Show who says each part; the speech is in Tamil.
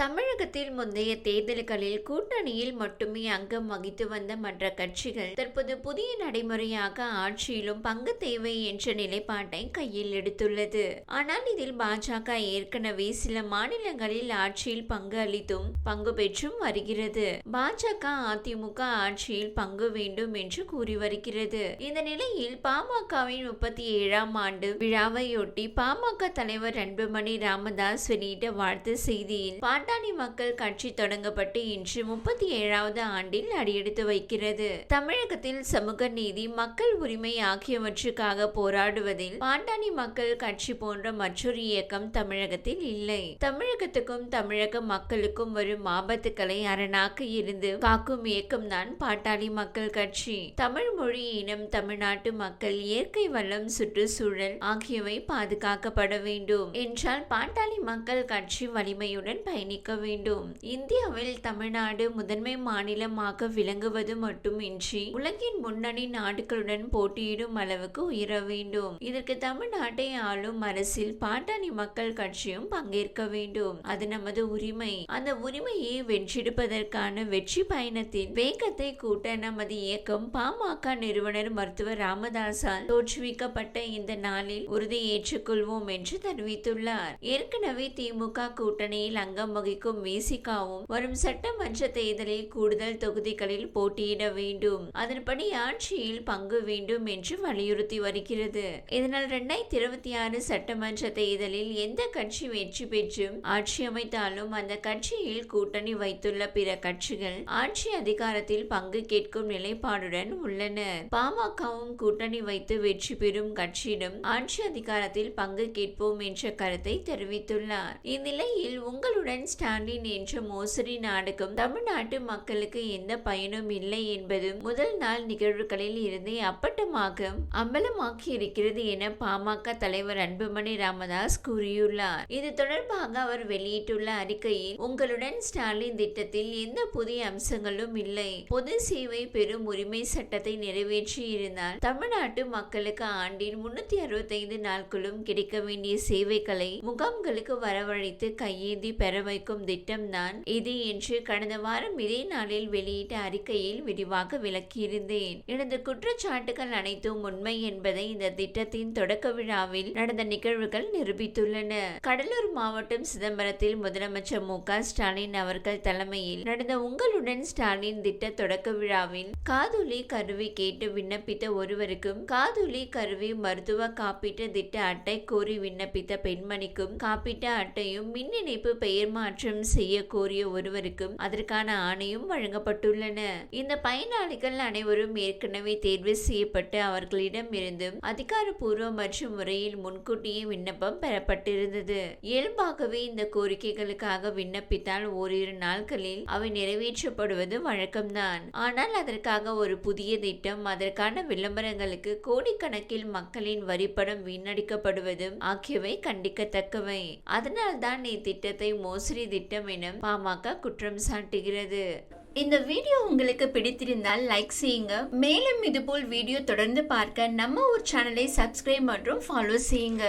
Speaker 1: தமிழகத்தில் முந்தைய தேர்தல்களில் கூட்டணியில் மட்டுமே அங்கம் வகித்து வந்த மற்ற கட்சிகள் தற்போது புதிய நடைமுறையாக ஆட்சியிலும் பங்கு தேவை என்ற நிலைப்பாட்டை கையில் எடுத்துள்ளது. ஆனால் இதில் பாஜக ஏற்கனவே சில மாநிலங்களில் ஆட்சியில் பங்கு அளித்தும் பங்கு பெற்றும் வருகிறது. பாஜக அதிமுக ஆட்சியில் பங்கு வேண்டும் என்று கூறி வருகிறது. இந்த நிலையில் பாமகவின் முப்பத்தி ஏழாம் ஆண்டு விழாவையொட்டி பாமக தலைவர் அன்புமணி ராமதாஸ் வெளியிட்ட வாழ்த்து செய்தியில் பாட்டாளி மக்கள் கட்சி தொடங்கப்பட்டு இன்று முப்பத்தி ஏழாவது ஆண்டில் அடியெடுத்து வைக்கிறது. தமிழகத்தில் சமூக நீதி மக்கள் உரிமை ஆகியவற்றுக்காக போராடுவதில் பாட்டாளி மக்கள் கட்சி போன்ற மற்றொரு இயக்கம் தமிழகத்தில் இல்லை. தமிழகத்துக்கும் தமிழக மக்களுக்கும் வரும் ஆபத்துக்களை அரணாக்க இருந்து காக்கும் இயக்கம் தான் பாட்டாளி மக்கள் கட்சி. தமிழ் மொழி இனம் தமிழ்நாட்டு மக்கள் இயற்கை வளம் சுற்றுச்சூழல் ஆகியவை பாதுகாக்கப்பட வேண்டும். என்றால் பாட்டாளி மக்கள் கட்சி வலிமையுடன் பயணி பயணிக்க வேண்டும். இந்தியாவில் தமிழ்நாடு முதன்மை மாநிலமாக விளங்குவது மட்டுமின்றி உலகின் முன்னணி நாடுகளுடன் போட்டியிடும் அளவுக்கு உயர வேண்டும். இதற்கு தமிழ்நாட்டை ஆளும் அரசில் பாட்டாளி மக்கள் கட்சியும் பங்கேற்க வேண்டும். அது நமது உரிமை. அந்த உரிமையை வென்றெடுப்பதற்கான வெற்றி பயணத்தின் வேகத்தை கூட்ட நமது இயக்கம் பாமக நிறுவனர் மருத்துவர் ராமதாசால் தோற்றுவிக்கப்பட்ட இந்த நாளில் உறுதி ஏற்றுக்கொள்வோம் என்று தெரிவித்துள்ளார். ஏற்கனவே திமுக கூட்டணியில் அங்கம் தொகுதிக்கும் விசிகாவும் வரும் சட்டமன்ற தேர்தலில் கூடுதல் தொகுதிகளில் போட்டியிட வேண்டும். அதன்படி ஆட்சியில் பங்கு வேண்டும் என்று வலியுறுத்தி வருகிறது. இதனால் இரண்டாயிரத்தி இருபத்தி ஆறு சட்டமன்ற தேர்தலில் எந்த கட்சி வெற்றி பெற்றும் ஆட்சி அமைத்தாலும் அந்த கட்சியில் கூட்டணி வைத்துள்ள பிற கட்சிகள் ஆட்சி அதிகாரத்தில் பங்கு கேட்கும் நிலைப்பாடுடன் உள்ளனர் பாமகவும் கூட்டணி வைத்து வெற்றி பெறும் கட்சியிடம் ஆட்சி அதிகாரத்தில் பங்கு கேட்போம் என்ற கருத்தை தெரிவித்துள்ளார். இந்நிலையில் உங்களுடன் ஸ்டாலின் என்ற மோசடி நாடகம். தமிழ்நாட்டு மக்களுக்கு எந்த பயனும் இல்லை என்பதும் முதல் நாள் நிகழ்வுகளில் இருந்தே அப்பட்டமாக அம்பலமாக்கி இருக்கிறது என பாமக தலைவர் அன்புமணி ராமதாஸ் கூறியுள்ளார். இது தொடர்பாக அவர் வெளியிட்டுள்ள அறிக்கையில் உங்களுடன் ஸ்டாலின் திட்டத்தில் எந்த புதிய அம்சங்களும் இல்லை. பொது சேவை பெரும் உரிமை சட்டத்தை நிறைவேற்றி இருந்தால் தமிழ்நாட்டு மக்களுக்கு ஆண்டில் முன்னூத்தி அறுபத்தைந்து நாட்களும் கிடைக்க வேண்டிய சேவைகளை முகாம்களுக்கு வரவழைத்து கையேந்தி பெற வைக்கும் திட்டம்தான் இது என்று கடந்த வாரம் இதே நாளில் வெளியிட்ட அறிக்கையில் விரிவாக விளக்கியிருந்தேன். எனது குற்றச்சாட்டுகள் அனைத்தும் உண்மை என்பதை இந்த திட்டத்தின் தொடக்க விழாவில் நடந்த நிகழ்வுகள் நிரூபித்துள்ளன. கடலூர் மாவட்டம் சிதம்பரத்தில் முதலமைச்சர் மு க ஸ்டாலின் அவர்கள் தலைமையில் நடந்த உங்களுடன் ஸ்டாலின் திட்ட தொடக்க விழாவில் காதொலி கருவி கேட்டு விண்ணப்பித்த ஒருவருக்கும் காதொலி கருவி மருத்துவ காப்பீட்டு திட்ட அட்டை கோரி விண்ணப்பித்த பெண்மணிக்கும் காப்பீட்டு அட்டையும் மின் இணைப்பு பெயர் மாற்றம் செய்ய கோரிய ஒருவருக்கும் அதற்கான ஆணையும் வழங்கப்பட்டுள்ளன. இந்த பயனாளிகள் அனைவரும் ஏற்கனவே தேர்வு செய்யப்பட்டு அவர்களிடம் இருந்தும் அதிகாரப்பூர்வ மற்றும் முறையில் முன்கூட்டியே விண்ணப்பம் பெறப்பட்டிருந்தது. இயல்பாகவே இந்த கோரிக்கைகளுக்காக விண்ணப்பித்தால் ஓரிரு நாட்களில் அவை நிறைவேற்றப்படுவது வழக்கம்தான். ஆனால் அதற்காக ஒரு புதிய திட்டம் அதற்கான விளம்பரங்களுக்கு கோடிக்கணக்கில் மக்களின் வரிப்படம் வீணடிக்கப்படுவதும் ஆகியவை கண்டிக்கத்தக்கவை. அதனால்தான் இத்திட்டத்தை மோசடி திட்டம் என பாமக குற்றம் சாட்டுகிறது. இந்த வீடியோ உங்களுக்கு பிடித்திருந்தால் லைக் செய்யுங்க. மேலும் இதுபோல் வீடியோ தொடர்ந்து பார்க்க நம்ம ஒரு சேனலை சப்ஸ்கிரைப் மற்றும் ஃபாலோ செய்யுங்க.